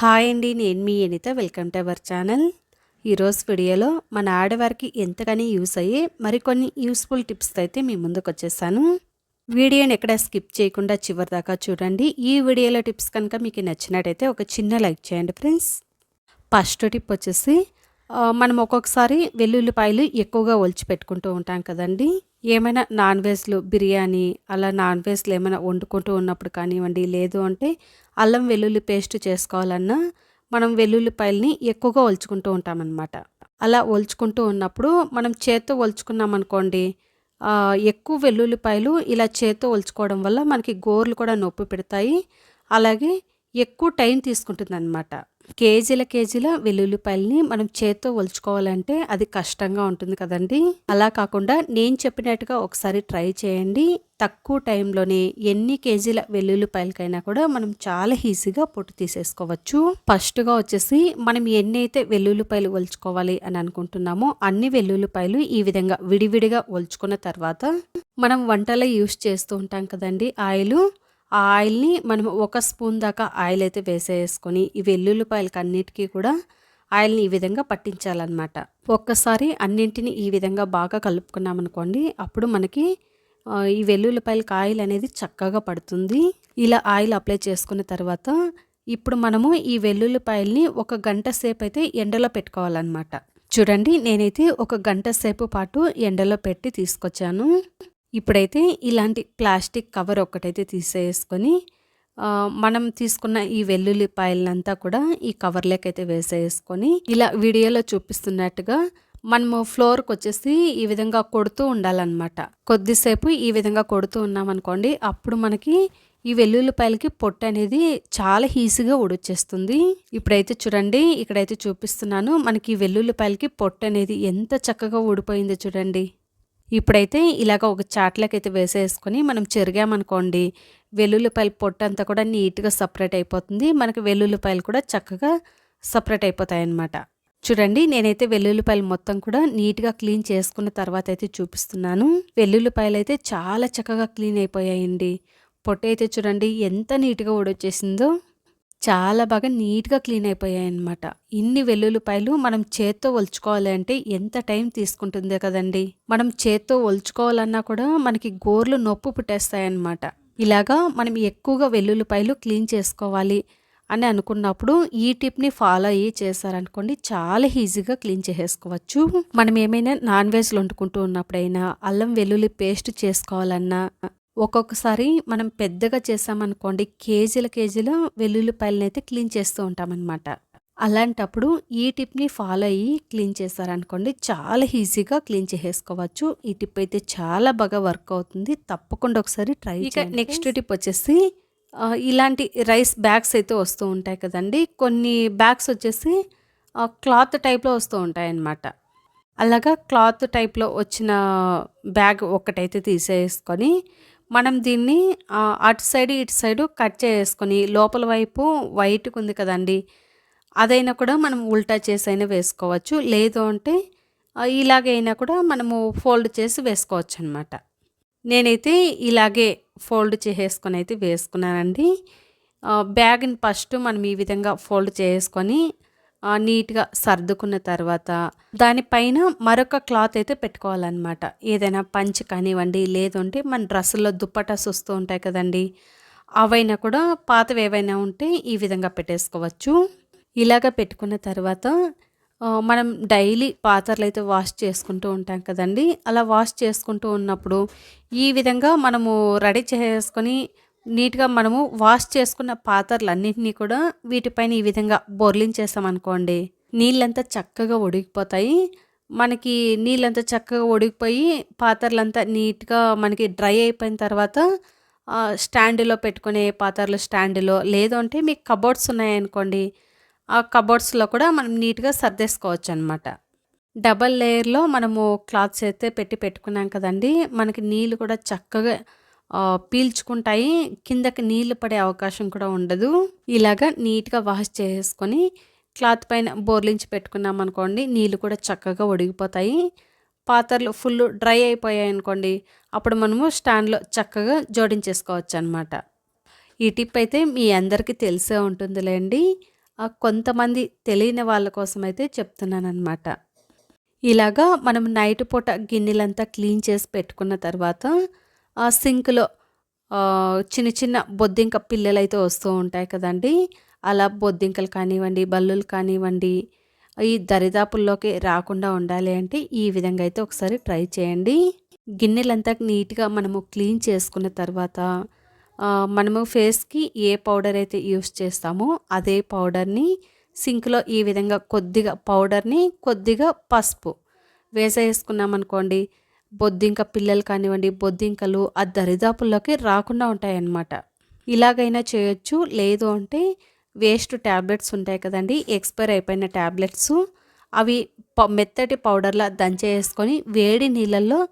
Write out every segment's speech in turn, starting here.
Hi అండి నేను మీ Anitha welcome to our channel. ఈరోజు వీడియోలో మన ఆడవారికి ఎంతగానో యూస్ అయ్యే మరికొన్ని యూస్ఫుల్ టిప్స్ అయితే మీ ముందుకు వచ్చేసాను. వీడియోని ఎక్కడ స్కిప్ చేయకుండా చివరి దాకా చూడండి. ఈ వీడియోలో టిప్స్ కనుక మీకు నచ్చినట్టయితే ఒక చిన్న లైక్ చేయండి ఫ్రెండ్స్. ఫస్ట్ టిప్ వచ్చేసి మనం ఒక్కొక్కసారి వెల్లుల్లిపాయలు ఎక్కువగా ఒలిచి పెట్టుకుంటూ ఉంటాం కదండీ. ఏమైనా నాన్ వెజ్లు బిర్యానీ అలా నాన్ వెజ్లు ఏమైనా వండుకుంటూ ఉన్నప్పుడు కానివ్వండి లేదు అంటే అల్లం వెల్లుల్లి పేస్ట్ చేసుకోవాలన్నా మనం వెల్లుల్లిపాయల్ని ఎక్కువగా ఒలుచుకుంటూ ఉంటామన్నమాట. అలా ఒలుచుకుంటూ ఉన్నప్పుడు మనం చేత్తో ఒలుచుకున్నామనుకోండి ఎక్కువ వెల్లుల్లిపాయలు ఇలా చేత్తో ఒలుచుకోవడం వల్ల మనకి గోర్లు కూడా నొప్పి పెడతాయి. అలాగే ఎక్కువ టైం తీసుకుంటుంది కేజీల కేజీల వెల్లుల్లిపాయల్ని మనం చేత్తో ఒలుచుకోవాలంటే అది కష్టంగా ఉంటుంది కదండి. అలా కాకుండా నేను చెప్పినట్టుగా ఒకసారి ట్రై చేయండి. తక్కువ టైంలోనే ఎన్ని కేజీల వెల్లుల్లిపాయలకైనా కూడా మనం చాలా ఈజీగా పొట్టు తీసేసుకోవచ్చు. ఫస్ట్గా వచ్చేసి మనం ఎన్ని అయితే వెల్లుల్లిపాయలు ఒలుచుకోవాలి అని అనుకుంటున్నామో అన్ని వెల్లుల్లిపాయలు ఈ విధంగా విడివిడిగా ఒలుచుకున్న తర్వాత మనం వంటలో యూస్ చేస్తూ ఉంటాం కదండి ఆయిల్. ఆ ఆయిల్ని మనం ఒక స్పూన్ దాకా ఆయిల్ అయితే వేసేసుకొని ఈ వెల్లుల్లిపాయలకి అన్నిటికీ కూడా ఆయిల్ని ఈ విధంగా పట్టించాలన్నమాట. ఒక్కసారి అన్నింటిని ఈ విధంగా బాగా కలుపుకున్నామనుకోండి అప్పుడు మనకి ఈ వెల్లుల్లిపాయలకి ఆయిల్ అనేది చక్కగా పడుతుంది. ఇలా ఆయిల్ అప్లై చేసుకున్న తర్వాత ఇప్పుడు మనము ఈ వెల్లుల్లిపాయల్ని ఒక గంట సేపు అయితే ఎండలో పెట్టుకోవాలన్నమాట. చూడండి నేనైతే ఒక గంట సేపు పాటు ఎండలో పెట్టి తీసుకొచ్చాను. ఇప్పుడైతే ఇలాంటి ప్లాస్టిక్ కవర్ ఒకటైతే తీసేసుకొని మనం తీసుకున్న ఈ వెల్లుల్లిపాయలంతా కూడా ఈ కవర్లోకి అయితే వేసేసుకొని ఇలా వీడియోలో చూపిస్తున్నట్టుగా మనము ఫ్లోర్కి వచ్చేసి ఈ విధంగా కొడుతూ ఉండాలన్నమాట. కొద్దిసేపు ఈ విధంగా కొడుతూ ఉన్నామనుకోండి అప్పుడు మనకి ఈ వెల్లుల్లిపాయలకి పొట్టు అనేది చాలా ఈజీగా ఉడిచేస్తుంది ఇప్పుడైతే చూడండి ఇక్కడైతే చూపిస్తున్నాను మనకి ఈ వెల్లుల్లిపాయలకి పొట్టు అనేది ఎంత చక్కగా ఊడిపోయిందో చూడండి. ఇప్పుడైతే ఇలాగ ఒక చాట్లకి అయితే వేసేసుకొని మనం చెరిగామనుకోండి వెల్లుల్లిపాయల పొట్టు అంతా కూడా నీట్గా సపరేట్ అయిపోతుంది. మనకి వెల్లుల్లిపాయలు కూడా చక్కగా సపరేట్ అయిపోతాయి అన్నమాట చూడండి నేనైతే వెల్లుల్లిపాయలు మొత్తం కూడా నీట్గా క్లీన్ చేసుకున్న తర్వాత అయితే చూపిస్తున్నాను. వెల్లుల్లిపాయలు అయితే చాలా చక్కగా క్లీన్ అయిపోయాయండి. పొట్టు అయితే చూడండి ఎంత నీట్గా ఊడొచ్చేసిందో. చాలా బాగా నీట్గా క్లీన్ అయిపోయాయి అనమాట ఇన్ని వెల్లుల్లిపాయలు మనం చేత్తో ఒలుచుకోవాలి అంటే ఎంత టైం తీసుకుంటుందే కదండి. మనం చేత్తో ఒలుచుకోవాలన్నా కూడా మనకి గోర్లు నొప్పి పుట్టేస్తాయన్నమాట. ఇలాగా మనం ఎక్కువగా వెల్లుల్లిపాయలు క్లీన్ చేసుకోవాలి అని అనుకున్నప్పుడు ఈ టిప్ని ఫాలో అయ్యి చేశారనుకోండి చాలా ఈజీగా క్లీన్ చేసేసుకోవచ్చు. మనం ఏమైనా నాన్ వెజ్లు వండుకుంటూ ఉన్నప్పుడైనా అల్లం వెల్లుల్లి పేస్ట్ చేసుకోవాలన్నా ఒక్కొక్కసారి మనం పెద్దగా చేసామనుకోండి కేజీల కేజీల వెల్లుల్లిపాయలను అయితే క్లీన్ చేస్తూ ఉంటామన్నమాట. అలాంటప్పుడు ఈ టిప్ని ఫాలో అయ్యి క్లీన్ చేశారనుకోండి చాలా ఈజీగా క్లీన్ చేసేసుకోవచ్చు. ఈ టిప్ అయితే చాలా బాగా వర్క్ అవుతుంది. తప్పకుండా ఒకసారి ట్రై ఇక నెక్స్ట్ టిప్ వచ్చేసి ఇలాంటి రైస్ బ్యాగ్స్ అయితే వస్తూ ఉంటాయి కదండి. కొన్ని బ్యాగ్స్ వచ్చేసి క్లాత్ టైప్లో వస్తూ ఉంటాయి అన్నమాట అలాగా క్లాత్ టైప్లో వచ్చిన బ్యాగ్ ఒకటైతే తీసేసుకొని మనం దీన్ని అటు సైడ్ ఇటు సైడ్ కట్ చేసుకొని లోపల వైపు వైట్గా ఉంది కదండి అదైనా కూడా మనం ఉల్టా చేసి అయినా వేసుకోవచ్చు. లేదు అంటే ఇలాగైనా కూడా మనము ఫోల్డ్ చేసి వేసుకోవచ్చు అనమాట నేనైతే ఇలాగే ఫోల్డ్ చేసేసుకొని అయితే వేసుకున్నానండి బ్యాగ్ని ఫస్ట్ మనం ఈ విధంగా ఫోల్డ్ చేసుకొని నీట్గా సర్దుకున్న తర్వాత దానిపైన మరొక క్లాత్ అయితే పెట్టుకోవాలన్నమాట. ఏదైనా పంచ్ కానివ్వండి లేదంటే మన డ్రెస్సుల్లో దుప్పటాస్ వస్తూ ఉంటాయి కదండి అవైనా కూడా పాతవి ఏవైనా ఉంటే ఈ విధంగా పెట్టేసుకోవచ్చు. ఇలాగ పెట్టుకున్న తర్వాత మనం డైలీ పాత్రలు అయితే వాష్ చేసుకుంటూ ఉంటాం కదండి అలా వాష్ చేసుకుంటూ ఉన్నప్పుడు ఈ విధంగా మనము రెడీ చేసుకొని నీట్గా మనము వాష్ చేసుకున్న పాత్రలన్నింటినీ కూడా వీటిపైన ఈ విధంగా బొర్లించేసామనుకోండి నీళ్ళంతా చక్కగా ఉడికిపోతాయి మనకి నీళ్ళంతా చక్కగా ఉడికిపోయి పాత్రలంతా నీట్గా మనకి డ్రై అయిపోయిన తర్వాత ఆ, స్టాండ్లో పెట్టుకునే పాత్రలు స్టాండ్లో లేదు అంటే మీకు కబోర్డ్స్ ఉన్నాయనుకోండి ఆ కబోర్డ్స్లో కూడా మనం నీట్గా సర్దేసుకోవచ్చు అనమాట డబల్ లేయర్లో మనము క్లాత్స్ అయితే పెట్టి పెట్టుకున్నాం కదండి మనకి నీళ్ళు కూడా చక్కగా పీల్చుకుంటాయి. కిందకి నీళ్ళు పడే అవకాశం కూడా ఉండదు. ఇలాగా నీట్గా వాష్ చేసుకొని క్లాత్ పైన బోర్లించి పెట్టుకున్నాం అనుకోండి నీళ్ళు కూడా చక్కగా ఒడిగిపోతాయి. పాత్రలు ఫుల్ డ్రై అయిపోయాయి అనుకోండి అప్పుడు మనము స్టాండ్లో చక్కగా జోడించేసుకోవచ్చు అనమాట ఈ టిప్ అయితే మీ అందరికీ తెలిసే ఉంటుందిలేండి. కొంతమంది తెలియని వాళ్ళ కోసం అయితే చెప్తున్నాను అనమాట ఇలాగా మనం నైట్ పూట గిన్నెలంతా క్లీన్ చేసి పెట్టుకున్న తర్వాత సింక్లో చిన్న చిన్న బొద్దింక పిల్లలు అయితే వస్తూ ఉంటాయి కదండి. అలా బొద్దింకలు కానివ్వండి బల్లులు కానివ్వండి ఈ దరిదాపుల్లోకి రాకుండా ఉండాలి అంటే ఈ విధంగా అయితే ఒకసారి ట్రై చేయండి. గిన్నెలంతా నీట్గా మనము క్లీన్ చేసుకున్న తర్వాత మనము ఫేస్కి ఏ పౌడర్ అయితే యూస్ చేస్తామో అదే పౌడర్ని సింక్లో ఈ విధంగా కొద్దిగా పౌడర్ని కొద్దిగా పసుపు వేసేసుకున్నామనుకోండి బొద్దింక పిల్లలు కానివ్వండి బొద్దింకలు ఆ దరిదాపుల్లోకి రాకుండా ఉంటాయన్నమాట. ఇలాగైనా చేయొచ్చు. లేదు అంటే వేస్ట్ ట్యాబ్లెట్స్ ఉంటాయి కదండి ఎక్స్పైర్ అయిపోయిన ట్యాబ్లెట్స్ అవి ప- మెత్తటి పౌడర్లా దంచేసుకొని వేడి నీళ్ళల్లో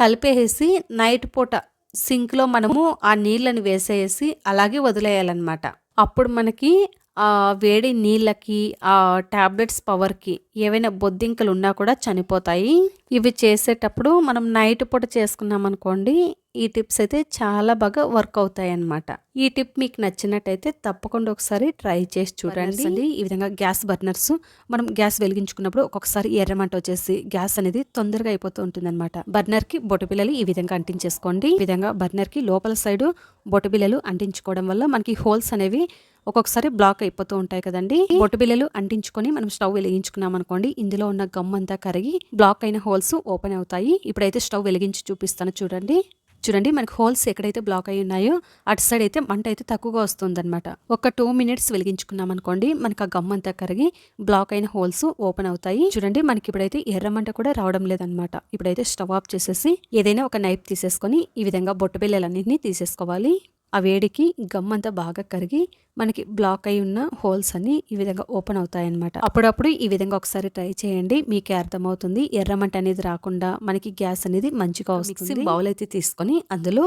కలిపేసి నైట్ పూట సింక్లో మనము ఆ నీళ్ళని వేసేసి అలాగే వదిలేయాలన్నమాట. అప్పుడు మనకి ఆ వేడి నీళ్ళకి ఆ టాబ్లెట్స్ పవర్కి ఏవైనా బొద్దింకలు ఉన్నా కూడా చనిపోతాయి. ఇవి చేసేటప్పుడు మనం నైట్ పూట చేసుకున్నాం అనుకోండి ఈ టిప్స్ అయితే చాలా బాగా వర్క్ అవుతాయి అన్నమాట ఈ టిప్ మీకు నచ్చినట్టయితే తప్పకుండా ఒకసారి ట్రై చేసి చూడండి. అండి. ఈ విధంగా గ్యాస్ బర్నర్స్ మనం గ్యాస్ వెలిగించుకున్నప్పుడు ఒక్కొక్కసారి ఎర్రమంట వచ్చేసి గ్యాస్ అనేది తొందరగా అయిపోతూ ఉంటుంది అనమాట బర్నర్కి బొట్టు పిల్లలు ఈ విధంగా అంటించేసుకోండి. ఈ విధంగా బర్నర్కి లోపల సైడ్ బొట్టు బిల్లలు అంటించుకోవడం వల్ల మనకి హోల్స్ అనేవి ఒక్కొక్కసారి బ్లాక్ అయిపోతూ ఉంటాయి కదండి. బొట్టు బిల్లలు అంటించుకొని మనం స్టవ్ వెలిగించుకున్నాం అనుకోండి ఇందులో ఉన్న గమ్ అంతా కరిగి బ్లాక్ అయిన హోల్స్ ఓపెన్ అవుతాయి. ఇప్పుడైతే స్టవ్ వెలిగించి చూపిస్తాను చూడండి. చూడండి మనకి హోల్స్ ఎక్కడైతే బ్లాక్ అయి ఉన్నాయో అటు సైడ్ అయితే మంట అయితే తక్కువగా వస్తుందన్నమాట. ఒక టూ మినిట్స్ వెలిగించుకున్నాం అనుకోండి మనకి ఆ గమ్ అంతా కరిగి బ్లాక్ అయిన హోల్స్ ఓపెన్ అవుతాయి. చూడండి మనకి ఇప్పుడైతే ఎర్ర మంట కూడా రావడం లేదనమాట ఇప్పుడైతే స్టవ్ ఆఫ్ చేసేసి ఏదైనా ఒక నైఫ్ తీసేసుకొని ఈ విధంగా బొట్టబిల్లలన్నింటినీ తీసేసుకోవాలి. ఆ వేడికి గమ్ అంతా బాగా కరిగి మనకి బ్లాక్ అయి ఉన్న హోల్స్ అన్ని ఈ విధంగా ఓపెన్ అవుతాయి అనమాట అప్పుడప్పుడు ఈ విధంగా ఒకసారి ట్రై చేయండి మీకే అర్థమవుతుంది. ఎర్రమంట అనేది రాకుండా మనకి గ్యాస్ అనేది మంచిగా వస్తుంది. బౌల్ అయితే తీసుకొని అందులో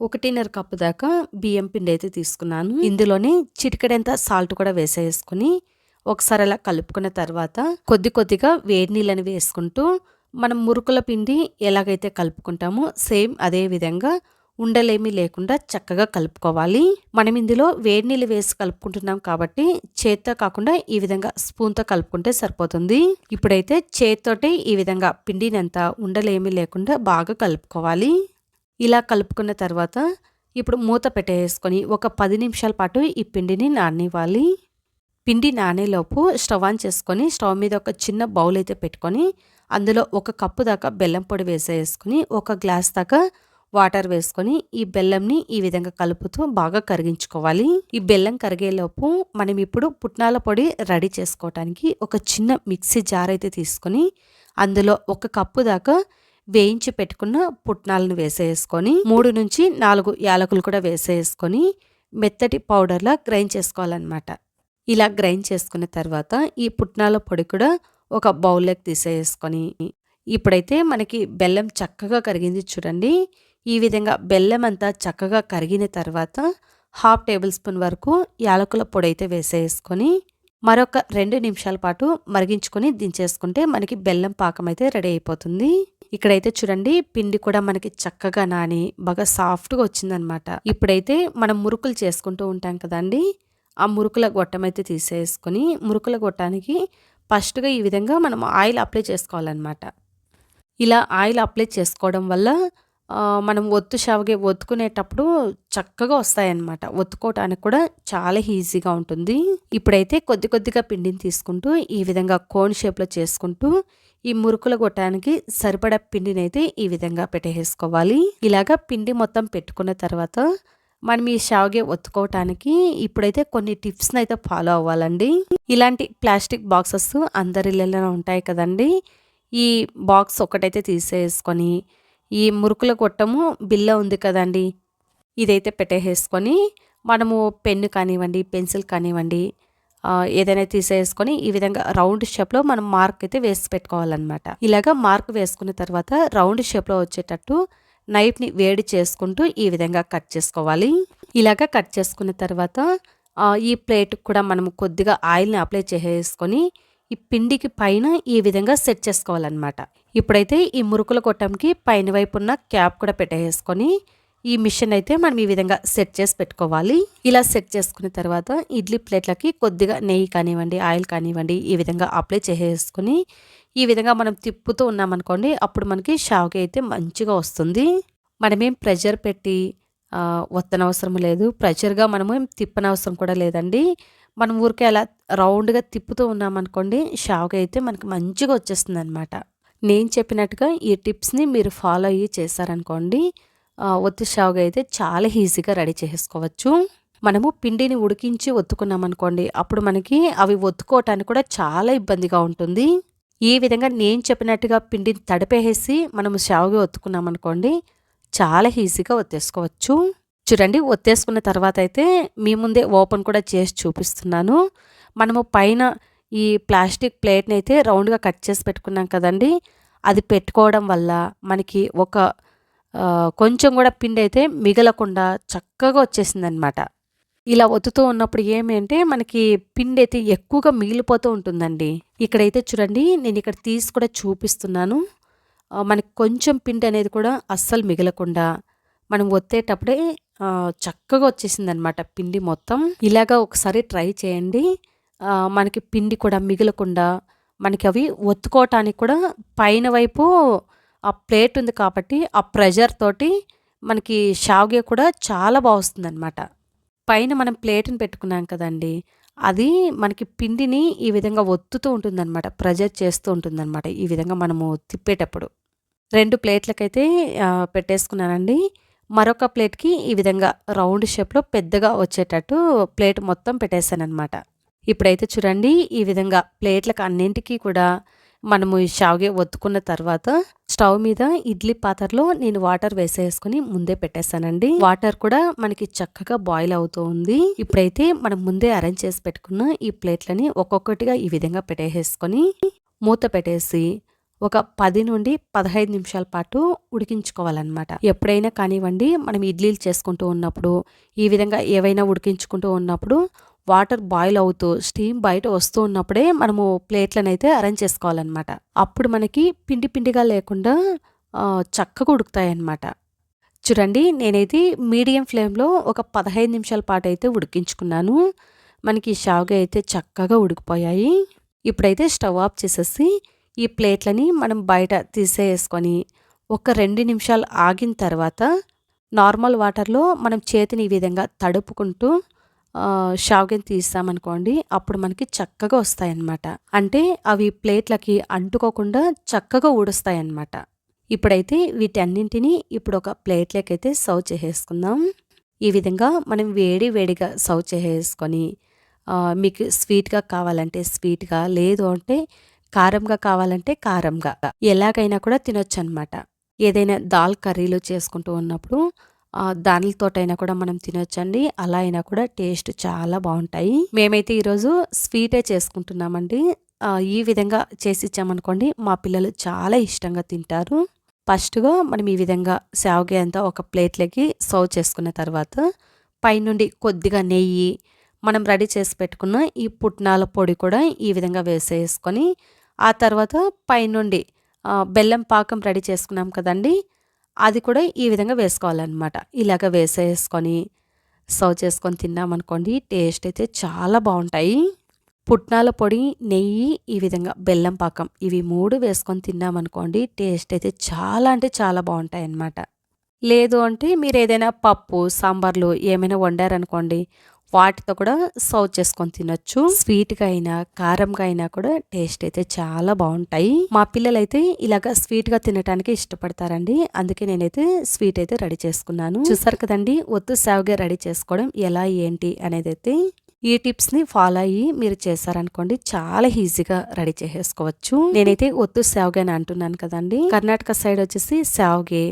ఒకటిన్నర కప్పు దాకా బియ్యం పిండి అయితే తీసుకున్నాను. ఇందులోనే చిటికెడంత సాల్ట్ కూడా వేసేసుకుని ఒకసారి అలా కలుపుకున్న తర్వాత కొద్ది కొద్దిగా వేడి నీళ్ళని వేసుకుంటూ మనం మురుకుల పిండి ఎలాగైతే కలుపుకుంటామో సేమ్ అదే విధంగా ఉండలేమీ లేకుండా చక్కగా కలుపుకోవాలి. మనం ఇందులో వేడి నీళ్ళు వేసి కలుపుకుంటున్నాం కాబట్టి చేత్తో కాకుండా ఈ విధంగా స్పూన్తో కలుపుకుంటే సరిపోతుంది. ఇప్పుడైతే చేత్తోటే ఈ విధంగా పిండినంతా ఉండలేమీ లేకుండా బాగా కలుపుకోవాలి. ఇలా కలుపుకున్న తర్వాత ఇప్పుడు మూత పెట్టేసుకొని ఒక పది నిమిషాల పాటు ఈ పిండిని నాననివ్వాలి. పిండి నానేలోపు స్టవ్ ఆన్ చేసుకొని స్టవ్ మీద ఒక చిన్న బౌల్ అయితే పెట్టుకొని అందులో ఒక కప్పు దాకా బెల్లం పొడి వేసేసుకొని ఒక గ్లాస్ దాకా వాటర్ వేసుకొని ఈ బెల్లంని ఈ విధంగా కలుపుతూ బాగా కరిగించుకోవాలి. ఈ బెల్లం కరిగేలోపు మనం ఇప్పుడు పుట్నాల పొడి రెడీ చేసుకోవటానికి ఒక చిన్న మిక్సీ జార్ అయితే తీసుకొని అందులో ఒక కప్పు దాకా వేయించి పెట్టుకున్న పుట్నాలను వేసేసుకొని మూడు నుంచి నాలుగు యాలకులు కూడా వేసేసుకొని మెత్తటి పౌడర్లా గ్రైండ్ చేసుకోవాలన్నమాట. ఇలా గ్రైండ్ చేసుకున్న తర్వాత ఈ పుట్నాల పొడి కూడా ఒక బౌల్లోకి తీసేసుకొని ఇప్పుడైతే మనకి బెల్లం చక్కగా కరిగింది చూడండి. ఈ విధంగా బెల్లం అంతా చక్కగా కరిగిన తర్వాత హాఫ్ టేబుల్ స్పూన్ వరకు యాలకుల పొడి అయితే వేసేసుకొని మరొక రెండు నిమిషాల పాటు మరిగించుకొని దించేసుకుంటే మనకి బెల్లం పాకం అయితే రెడీ అయిపోతుంది. ఇక్కడైతే చూడండి పిండి కూడా మనకి చక్కగా నాని బాగా సాఫ్ట్గా వచ్చిందనమాట ఇప్పుడైతే మనం మురుకులు చేసుకుంటూ ఉంటాం కదండి ఆ మురుకుల గొట్టం అయితే తీసేసుకొని మురుకుల గొట్టానికి ఫస్ట్గా ఈ విధంగా మనం ఆయిల్ అప్లై చేసుకోవాలన్నమాట. ఇలా ఆయిల్ అప్లై చేసుకోవడం వల్ల మనం ఒత్తు షావగే ఒత్తుకునేటప్పుడు చక్కగా వస్తాయన్నమాట. ఒత్తుకోవటానికి కూడా చాలా ఈజీగా ఉంటుంది. ఇప్పుడైతే కొద్ది కొద్దిగా పిండిని తీసుకుంటూ ఈ విధంగా కోన్ షేప్లో చేసుకుంటూ ఈ మురుకుల గొట్టానికి సరిపడా పిండిని అయితే ఈ విధంగా పెట్టేసుకోవాలి. ఇలాగా పిండి మొత్తం పెట్టుకున్న తర్వాత మనం ఈ షావగే ఒత్తుకోవటానికి ఇప్పుడైతే కొన్ని టిప్స్ని అయితే ఫాలో అవ్వాలండి. ఇలాంటి ప్లాస్టిక్ బాక్సెస్ అందరి ఇళ్ళలో ఉంటాయి కదండి. ఈ బాక్స్ ఒకటైతే తీసేసుకొని ఈ మురుకుల గొట్టము బిల్ల ఉంది కదండి. ఇదైతే పెట్టేసేసుకొని మనము పెన్ను కానివ్వండి పెన్సిల్ కానివ్వండి ఏదైనా తీసేసుకొని ఈ విధంగా రౌండ్ షేప్లో మనం మార్క్ అయితే వేసి పెట్టుకోవాలన్నమాట. ఇలాగా మార్క్ వేసుకున్న తర్వాత రౌండ్ షేప్లో వచ్చేటట్టు నైఫ్ని వేడి చేసుకుంటూ ఈ విధంగా కట్ చేసుకోవాలి. ఇలాగా కట్ చేసుకున్న తర్వాత ఈ ప్లేట్ కూడా మనం కొద్దిగా ఆయిల్ని అప్లై చేసేసుకొని ఈ పిండికి పైన ఈ విధంగా సెట్ చేసుకోవాలన్నమాట. ఇప్పుడైతే ఈ మురుకుల కొట్టంకి పైన వైపు ఉన్న క్యాప్ కూడా పెట్టేసుకొని ఈ మిషన్ అయితే మనం ఈ విధంగా సెట్ చేసి పెట్టుకోవాలి. ఇలా సెట్ చేసుకున్న తర్వాత ఇడ్లీ ప్లేట్లకి కొద్దిగా నెయ్యి కానివ్వండి ఆయిల్ కానివ్వండి ఈ విధంగా అప్లై చేసేసుకొని ఈ విధంగా మనం తిప్పుతూ ఉన్నామనుకోండి అప్పుడు మనకి షాక్ అయితే మంచిగా వస్తుంది. మనమేం ప్రెషర్ పెట్టి వత్తనవసరం లేదు. ప్రెషర్గా మనము తిప్పనవసరం కూడా లేదండి. మనం ఊరికే అలా రౌండ్గా తిప్పుతూ ఉన్నామనుకోండి షావ్కి అయితే మనకి మంచిగా వచ్చేస్తుంది అనమాట నేను చెప్పినట్టుగా ఈ టిప్స్ని మీరు ఫాలో అయ్యి చేశారనుకోండి ఒత్తి షావుగా అయితే చాలా ఈజీగా రెడీ చేసుకోవచ్చు. మనము పిండిని ఉడికించి ఒత్తుకున్నామనుకోండి అప్పుడు మనకి అవి ఒత్తుకోవటానికి కూడా చాలా ఇబ్బందిగా ఉంటుంది. ఈ విధంగా నేను చెప్పినట్టుగా పిండిని తడిపేసి మనము షావుగా ఒత్తుకున్నామనుకోండి చాలా ఈజీగా ఒత్తేసుకోవచ్చు. చూడండి ఒత్తేసుకున్న తర్వాత అయితే మీ ముందే ఓపెన్ కూడా చేసి చూపిస్తున్నాను. మనము పైన ఈ ప్లాస్టిక్ ప్లేట్ని అయితే రౌండ్గా కట్ చేసి పెట్టుకున్నాం కదండి అది పెట్టుకోవడం వల్ల మనకి ఒక కొంచెం కూడా పిండి అయితే మిగలకుండా చక్కగా వచ్చేసిందనమాట ఇలా ఒత్తుతూ ఉన్నప్పుడు ఏమంటే మనకి పిండి అయితే ఎక్కువగా మిగిలిపోతూ ఉంటుందండి. ఇక్కడైతే చూడండి నేను ఇక్కడ తీసి కూడా చూపిస్తున్నాను. మనకి కొంచెం పిండి అనేది కూడా అస్సలు మిగలకుండా మనం ఒత్తేటప్పుడే చక్కగా వచ్చేసింది అనమాట పిండి మొత్తం. ఇలాగా ఒకసారి ట్రై చేయండి. మనకి పిండి కూడా మిగలకుండా మనకి అవి ఒత్తుకోవటానికి కూడా పైన వైపు ఆ ప్లేట్ ఉంది కాబట్టి ఆ ప్రెషర్ తోటి మనకి షావ్గే కూడా చాలా బాగుస్తుంది అనమాట పైన మనం ప్లేట్ని పెట్టుకున్నాం కదండి అది మనకి పిండిని ఈ విధంగా ఒత్తుతూ ఉంటుందన్నమాట ప్రెజర్ చేస్తూ ఉంటుందన్నమాట ఈ విధంగా మనము తిప్పేటప్పుడు. రెండు ప్లేట్లకైతే పెట్టేసుకున్నానండి. మరొక ప్లేట్కి ఈ విధంగా రౌండ్ షేప్లో పెద్దగా వచ్చేటట్టు ప్లేట్ మొత్తం పెట్టేశాను అనమాట ఇప్పుడైతే చూడండి ఈ విధంగా ప్లేట్లకు అన్నింటికి కూడా మనము ఈ షావుగే ఒత్తుకున్న తర్వాత స్టవ్ మీద ఇడ్లీ పాత్రలో నేను వాటర్ వేసేసుకుని ముందే పెట్టేశానండి. వాటర్ కూడా మనకి చక్కగా బాయిల్ అవుతూ ఉంది. ఇప్పుడైతే మనం ముందే అరేంజ్ చేసి పెట్టుకున్న ఈ ప్లేట్లని ఒక్కొక్కటిగా ఈ విధంగా పెట్టేసుకొని మూత పెట్టేసి ఒక పది నుండి పదహైదు నిమిషాల పాటు ఉడికించుకోవాలన్నమాట. ఎప్పుడైనా కానివ్వండి మనం ఇడ్లీలు చేసుకుంటూ ఉన్నప్పుడు ఈ విధంగా ఏవైనా ఉడికించుకుంటూ ఉన్నప్పుడు వాటర్ బాయిల్ అవుతూ స్టీమ్ బయట వస్తూ ఉన్నప్పుడే మనము ప్లేట్లను అయితే అరేంజ్ చేసుకోవాలన్నమాట. అప్పుడు మనకి పిండి పిండిగా లేకుండా చక్కగా ఉడుకుతాయి అన్నమాట చూడండి నేనైతే మీడియం ఫ్లేమ్లో ఒక పదహైదు నిమిషాల పాటు అయితే ఉడికించుకున్నాను. మనకి షావుగా అయితే చక్కగా ఉడికిపోయాయి. ఇప్పుడైతే స్టవ్ ఆఫ్ చేసేసి ఈ ప్లేట్లని మనం బయట తీసేసుకొని ఒక రెండు నిమిషాలు ఆగిన తర్వాత నార్మల్ వాటర్లో మనం చేతిని ఈ విధంగా తడుపుకుంటూ షావ్గని తీస్తామనుకోండి అప్పుడు మనకి చక్కగా వస్తాయన్నమాట. అంటే అవి ప్లేట్లకి అంటుకోకుండా చక్కగా ఊడుస్తాయన్నమాట. ఇప్పుడైతే వీటన్నింటినీ ఇప్పుడు ఒక ప్లేట్లోకి అయితే సర్వ్ చేసేసుకుందాం. ఈ విధంగా మనం వేడి వేడిగా సర్వ్ చేసేసుకొని మీకు స్వీట్గా కావాలంటే స్వీట్గా లేదు అంటే కారంగా కావాలంటే కారంగా. ఎలాగైనా కూడా తినొచ్చు అనమాట ఏదైనా దాల్ కర్రీలు చేసుకుంటూ ఉన్నప్పుడు దానితోటైనా కూడా మనం తినొచ్చండి. అలా అయినా కూడా టేస్ట్ చాలా బాగుంటాయి. మేమైతే ఈరోజు స్వీటే చేసుకుంటున్నామండి. ఈ విధంగా చేసి ఇచ్చామనుకోండి మా పిల్లలు చాలా ఇష్టంగా తింటారు. ఫస్ట్గా మనం ఈ విధంగా శావగే అంతా ఒక ప్లేట్లోకి సర్వ్ చేసుకున్న తర్వాత పైనుండి కొద్దిగా నెయ్యి మనం రెడీ చేసి పెట్టుకున్న ఈ పుట్నాల పొడి కూడా ఈ విధంగా వేసేసుకొని ఆ తర్వాత పైనుండి బెల్లం పాకం రెడీ చేసుకున్నాం కదండి అది కూడా ఈ విధంగా వేసుకోవాలన్నమాట. ఇలాగ వేసేసుకొని సర్వ్ చేసుకొని తిన్నామనుకోండి టేస్ట్ అయితే చాలా బాగుంటాయి. పుట్నాల పొడి నెయ్యి ఈ విధంగా బెల్లం పాకం ఇవి మూడు వేసుకొని తిన్నామనుకోండి టేస్ట్ అయితే చాలా అంటే చాలా బాగుంటాయి అన్నమాట లేదు అంటే మీరు ఏదైనా పప్పు సాంబార్లు ఏమైనా వండారనుకోండి వాటితో కూడా సర్వ్ చేసుకొని తినొచ్చు. స్వీట్గా అయినా కారంగా అయినా కూడా టేస్ట్ అయితే చాలా బాగుంటాయి. మా పిల్లలు అయితే ఇలాగ స్వీట్గా తినడానికి ఇష్టపడతారండి. అందుకే నేనైతే స్వీట్ అయితే రెడీ చేసుకున్నాను. చూసారు కదండి ఒత్తు సావుగా రెడీ చేసుకోవడం ఎలా ఏంటి అనేది అయితే ఈ టిప్స్ని ఫాలో అయ్యి మీరు చేశారనుకోండి చాలా ఈజీగా రెడీ చేసేసుకోవచ్చు. నేనైతే ఒత్తు సావుగా అని అంటున్నాను కదండి. కర్ణాటక సైడ్ వచ్చేసి సావుగే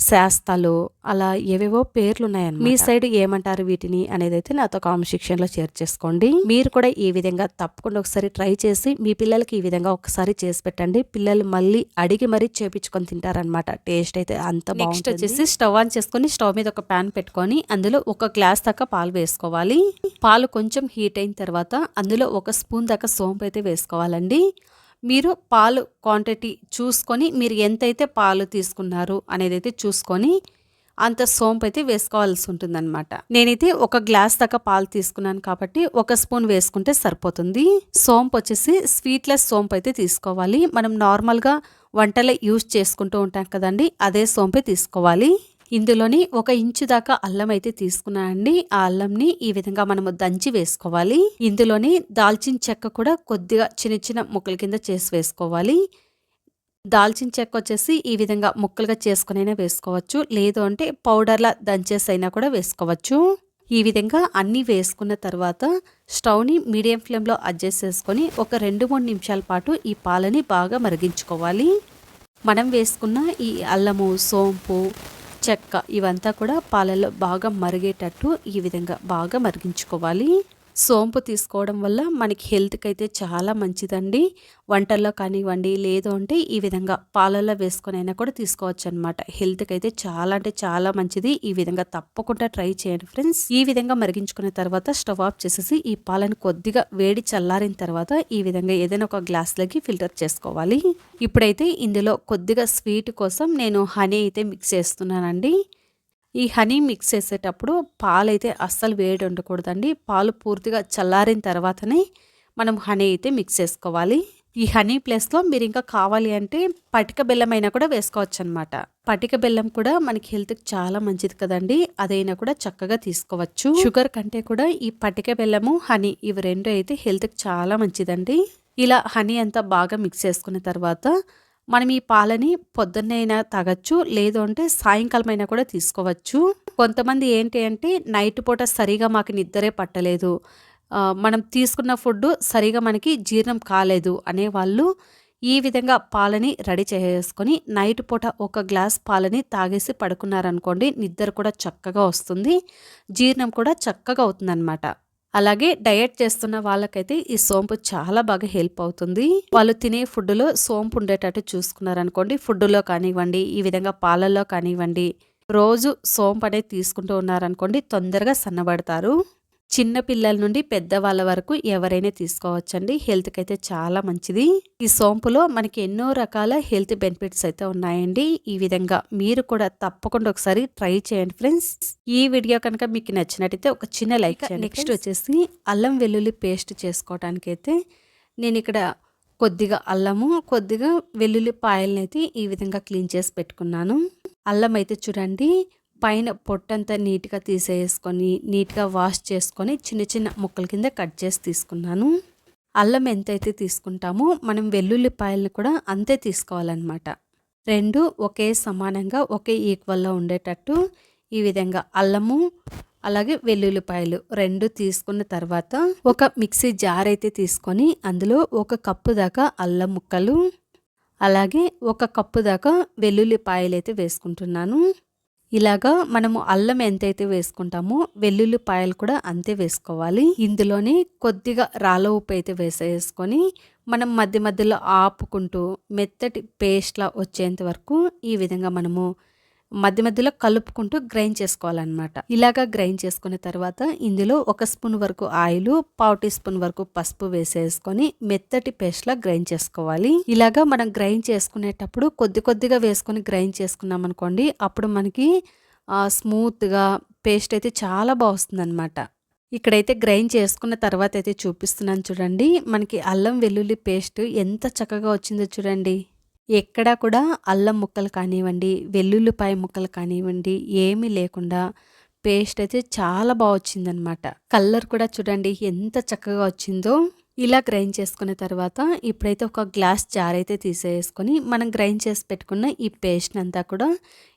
శాస్తాలు అలా ఏవేవో పేర్లు ఉన్నాయన్నమాట మీ సైడ్ ఏమంటారు వీటిని అనేది అయితే నాతో కామెంట్ సెక్షన్లో షేర్ చేసుకోండి. మీరు కూడా ఈ విధంగా తప్పకుండా ఒకసారి ట్రై చేసి మీ పిల్లలకి ఈ విధంగా ఒకసారి చేసి పెట్టండి. పిల్లలు మళ్ళీ అడిగి మరీ చేపించుకొని తింటారనమాట టేస్ట్ అయితే అంత నెక్స్ట్ వచ్చేసి స్టవ్ ఆన్ చేసుకొని స్టవ్ మీద ఒక ప్యాన్ పెట్టుకొని అందులో ఒక గ్లాస్ దాకా పాలు వేసుకోవాలి. పాలు కొంచెం హీట్ అయిన తర్వాత అందులో ఒక స్పూన్ దాకా సోంపు అయితే వేసుకోవాలండి. మీరు పాలు క్వాంటిటీ చూసుకొని మీరు ఎంతైతే పాలు తీసుకున్నారు అనేది అయితే చూసుకొని అంత సోంపు అయితే వేసుకోవాల్సి ఉంటుందన్నమాట. నేనైతే ఒక గ్లాస్ దాకా పాలు తీసుకున్నాను కాబట్టి ఒక స్పూన్ వేసుకుంటే సరిపోతుంది. సోంపు వచ్చేసి స్వీట్లెస్ సోంపు అయితే తీసుకోవాలి. మనం నార్మల్గా వంటలో యూజ్ చేసుకుంటూ ఉంటాం కదండి అదే సోంపే తీసుకోవాలి. ఇందులోని ఒక ఇంచు దాకా అల్లం అయితే తీసుకున్నానండి ఆ అల్లంని ఈ విధంగా మనము దంచి వేసుకోవాలి. ఇందులోని దాల్చిన చెక్క కూడా కొద్దిగా చిన్న చిన్న ముక్కల కింద చేసి వేసుకోవాలి. దాల్చిన చెక్క వచ్చేసి ఈ విధంగా ముక్కలుగా చేసుకునైనా వేసుకోవచ్చు. లేదు అంటే పౌడర్లా దంచేసి అయినా కూడా వేసుకోవచ్చు. ఈ విధంగా అన్నీ వేసుకున్న తర్వాత స్టవ్ని మీడియం ఫ్లేమ్లో అడ్జస్ట్ చేసుకొని ఒక రెండు మూడు నిమిషాల పాటు ఈ పాలని బాగా మరిగించుకోవాలి. మనం వేసుకున్న ఈ అల్లము సోంపు చెక్క ఇవంతా కూడా పాలలో బాగా మరిగేటట్టు ఈ విధంగా బాగా మరిగించుకోవాలి. సోంపు తీసుకోవడం వల్ల మనకి హెల్త్కి అయితే చాలా మంచిదండి. వంటల్లో కానివ్వండి లేదు అంటే ఈ విధంగా పాలల్లో వేసుకొని అయినా కూడా తీసుకోవచ్చు అనమాట హెల్త్కి అయితే చాలా అంటే చాలా మంచిది. ఈ విధంగా తప్పకుండా ట్రై చేయండి ఫ్రెండ్స్. ఈ విధంగా మరిగించుకున్న తర్వాత స్టవ్ ఆఫ్ చేసేసి ఈ పాలను కొద్దిగా వేడి చల్లారిన తర్వాత ఈ విధంగా ఏదైనా ఒక గ్లాస్లోకి ఫిల్టర్ చేసుకోవాలి. ఇప్పుడైతే ఇందులో కొద్దిగా స్వీట్ కోసం నేను హనీ అయితే మిక్స్ చేస్తున్నానండి. ఈ హనీ మిక్స్ చేసేటప్పుడు పాలు అయితే అస్సలు వేడి ఉండకూడదండి పాలు పూర్తిగా చల్లారిన తర్వాతనే మనం హనీ అయితే మిక్స్ చేసుకోవాలి. ఈ హనీ ప్లేస్లో మీరు ఇంకా కావాలి అంటే పటిక బెల్లం అయినా కూడా వేసుకోవచ్చు అనమాట పటిక బెల్లం కూడా మనకి హెల్త్కి చాలా మంచిది కదండి. అదైనా కూడా చక్కగా తీసుకోవచ్చు. షుగర్ కంటే కూడా ఈ పటిక బెల్లము హనీ ఇవి రెండు అయితే హెల్త్కి చాలా మంచిదండి. ఇలా హనీ అంతా బాగా మిక్స్ చేసుకున్న తర్వాత మనం ఈ పాలని పొద్దున్నైనా తాగొచ్చు లేదు అంటే సాయంకాలమైనా కూడా తీసుకోవచ్చు. కొంతమంది ఏంటి అంటే నైట్ పూట సరిగా మాకు నిద్రే పట్టలేదు. మనం తీసుకున్న ఫుడ్ సరిగా మనకి జీర్ణం కాలేదు అనేవాళ్ళు ఈ విధంగా పాలని రెడీ చేసుకొని నైట్ పూట ఒక గ్లాస్ పాలని తాగేసి పడుకున్నారనుకోండి నిద్ర కూడా చక్కగా వస్తుంది జీర్ణం కూడా చక్కగా అవుతుందన్నమాట. అలాగే డయట్ చేస్తున్న వాళ్ళకైతే ఈ సోంపు చాలా బాగా హెల్ప్ అవుతుంది. వాళ్ళు తినే ఫుడ్లో సోంపు ఉండేటట్టు చూసుకున్నారనుకోండి ఫుడ్లో కానివ్వండి ఈ విధంగా పాలల్లో కానివ్వండి రోజు సోంపు అనేది తీసుకుంటూ ఉన్నారనుకోండి తొందరగా సన్నబడతారు. చిన్న పిల్లల నుండి పెద్దవాళ్ళ వరకు ఎవరైనా తీసుకోవచ్చండి. హెల్త్కి అయితే చాలా మంచిది. ఈ సోంపులో మనకి ఎన్నో రకాల హెల్త్ బెనిఫిట్స్ అయితే ఉన్నాయండి. ఈ విధంగా మీరు కూడా తప్పకుండా ఒకసారి ట్రై చేయండి ఫ్రెండ్స్. ఈ వీడియో కనుక మీకు నచ్చినట్టయితే ఒక చిన్న లైక్ నెక్స్ట్ వచ్చేసి అల్లం వెల్లుల్లి పేస్ట్ చేసుకోవడానికి అయితే నేను ఇక్కడ కొద్దిగా అల్లము కొద్దిగా వెల్లుల్లిపాయలని అయితే ఈ విధంగా క్లీన్ చేసి పెట్టుకున్నాను. అల్లం అయితే చూడండి పైన పొట్టంతా నీట్గా తీసేసుకొని నీట్గా వాష్ చేసుకొని చిన్న చిన్న ముక్కల కింద కట్ చేసి తీసుకున్నాను. అల్లం ఎంతైతే తీసుకుంటామో మనం వెల్లుల్లిపాయలను కూడా అంతే తీసుకోవాలన్నమాట. రెండు ఒకే సమానంగా ఒకే ఈక్వల్లో ఉండేటట్టు ఈ విధంగా అల్లము అలాగే వెల్లుల్లిపాయలు రెండు తీసుకున్న తర్వాత ఒక మిక్సీ జార్ అయితే తీసుకొని అందులో ఒక కప్పు దాకా అల్లం ముక్కలు అలాగే ఒక కప్పు దాకా వెల్లుల్లిపాయలు అయితే వేసుకుంటున్నాను. ఇలాగా మనము అల్లం ఎంతైతే వేసుకుంటామో వెల్లుల్లిపాయలు కూడా అంతే వేసుకోవాలి. ఇందులోనే కొద్దిగా రాళ్ళ ఉప్పు అయితే వేసేసుకొని మనం మధ్య మధ్యలో ఆపుకుంటూ మెత్తటి పేస్ట్లా వచ్చేంత వరకు ఈ విధంగా మనము మధ్య మధ్యలో కలుపుకుంటూ గ్రైండ్ చేసుకోవాలన్నమాట. ఇలాగా గ్రైండ్ చేసుకున్న తర్వాత ఇందులో ఒక స్పూన్ వరకు ఆయిల్ పావు టీ స్పూన్ వరకు పసుపు వేసేసుకొని మెత్తటి పేస్ట్ లా గ్రైండ్ చేసుకోవాలి. ఇలాగా మనం గ్రైండ్ చేసుకునేటప్పుడు కొద్ది కొద్దిగా వేసుకొని గ్రైండ్ చేసుకున్నాం అనుకోండి అప్పుడు మనకి స్మూత్గా పేస్ట్ అయితే చాలా బాగుస్తుంది అనమాట ఇక్కడైతే గ్రైండ్ చేసుకున్న తర్వాత అయితే చూపిస్తున్నాను చూడండి మనకి అల్లం వెల్లుల్లి పేస్ట్ ఎంత చక్కగా వచ్చిందో చూడండి. ఎక్కడా కూడా అల్లం ముక్కలు కానివ్వండి వెల్లుల్లిపాయ ముక్కలు కానివ్వండి ఏమీ లేకుండా పేస్ట్ అయితే చాలా బాగా వచ్చిందనమాట కలర్ కూడా చూడండి ఎంత చక్కగా వచ్చిందో. ఇలా గ్రైండ్ చేసుకున్న తర్వాత ఇప్పుడైతే ఒక గ్లాస్ జార్ అయితే తీసేసుకొని మనం గ్రైండ్ చేసి పెట్టుకున్న ఈ పేస్ట్ అంతా కూడా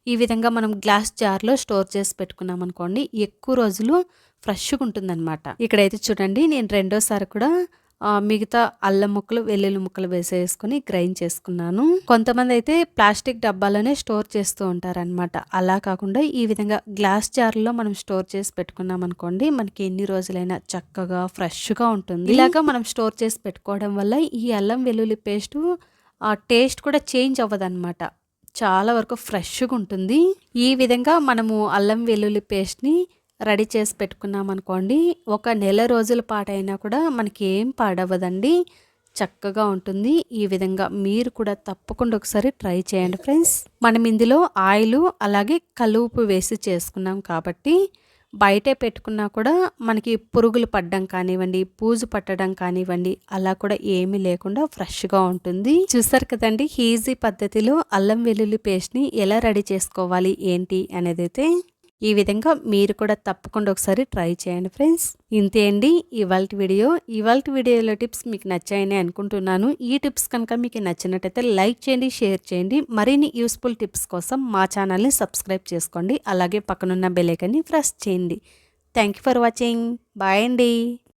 ఈ విధంగా మనం గ్లాస్ జార్లో స్టోర్ చేసి పెట్టుకున్నాం అనుకోండి ఎక్కువ రోజులు ఫ్రెష్గా ఉంటుందన్నమాట. ఇక్కడైతే చూడండి నేను రెండోసారి కూడా మిగతా అల్లం ముక్కలు వెల్లుల్లి ముక్కలు వేసేసుకుని గ్రైండ్ చేసుకున్నాను. కొంతమంది అయితే ప్లాస్టిక్ డబ్బాలోనే స్టోర్ చేస్తూ ఉంటారనమాట అలా కాకుండా ఈ విధంగా గ్లాస్ జార్లో మనం స్టోర్ చేసి పెట్టుకున్నాం అనుకోండి మనకి ఎన్ని రోజులైనా చక్కగా ఫ్రెష్గా ఉంటుంది. ఇలాగా మనం స్టోర్ చేసి పెట్టుకోవడం వల్ల ఈ అల్లం వెల్లుల్లి పేస్ట్ ఆ టేస్ట్ కూడా చేంజ్ అవ్వదన్నమాట. చాలా వరకు ఫ్రెష్గా ఉంటుంది. ఈ విధంగా మనము అల్లం వెల్లుల్లి పేస్ట్ని రెడీ చేసి పెట్టుకున్నాం అనుకోండి ఒక నెల రోజుల పాటైనా కూడా మనకి ఏం పాడవదండి చక్కగా ఉంటుంది. ఈ విధంగా మీరు కూడా తప్పకుండా ఒకసారి ట్రై చేయండి ఫ్రెండ్స్. మనం ఇందులో ఆయిల్ అలాగే కలుపు వేసి చేసుకున్నాం కాబట్టి బయటే పెట్టుకున్నా కూడా మనకి పురుగులు పడ్డం కానివ్వండి పూజు పట్టడం కానివ్వండి అలా కూడా ఏమీ లేకుండా ఫ్రెష్గా ఉంటుంది. చూసారు కదండి ఈజీ పద్ధతిలో అల్లం వెల్లుల్లి పేస్ట్ని ఎలా రెడీ చేసుకోవాలి ఏంటి అనేది అయితే ఈ విధంగా మీరు కూడా తప్పకుండా ఒకసారి ట్రై చేయండి ఫ్రెండ్స్. ఇంతే అండి ఇవాళ వీడియో. ఇవాళ వీడియోలో టిప్స్ మీకు నచ్చాయని అనుకుంటున్నాను. ఈ టిప్స్ కనుక మీకు నచ్చినట్టయితే లైక్ చేయండి షేర్ చేయండి. మరిన్ని యూస్ఫుల్ టిప్స్ కోసం మా ఛానల్ని సబ్స్క్రైబ్ చేసుకోండి. అలాగే పక్కనున్న బెలైకన్ని ప్రెస్ చేయండి. Thank you for watching. Bye అండి.